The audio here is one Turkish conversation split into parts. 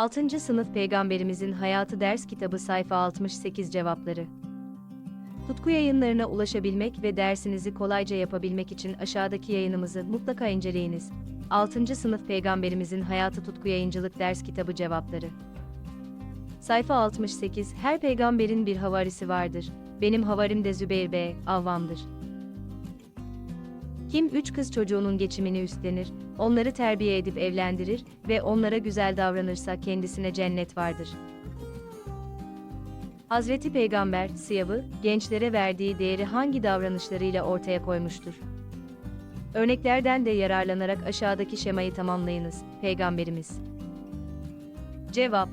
6. Sınıf Peygamberimizin Hayatı Ders Kitabı Sayfa 68 Cevapları Tutku yayınlarına ulaşabilmek ve dersinizi kolayca yapabilmek için aşağıdaki yayınımızı mutlaka inceleyiniz. 6. Sınıf Peygamberimizin Hayatı Tutku Yayıncılık Ders Kitabı Cevapları Sayfa 68 Her peygamberin bir havarisi vardır. Benim havarim de Zübeyir B. Avvam'dır. Kim üç kız çocuğunun geçimini üstlenir, onları terbiye edip evlendirir ve onlara güzel davranırsa kendisine cennet vardır. Hazreti Peygamber, sıyavı, gençlere verdiği değeri hangi davranışlarıyla ortaya koymuştur? Örneklerden de yararlanarak aşağıdaki şemayı tamamlayınız. Peygamberimiz. Cevap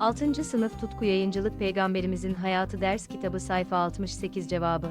6. Sınıf Tutku Yayıncılık Peygamberimizin Hayatı Ders Kitabı Sayfa 68 Cevabı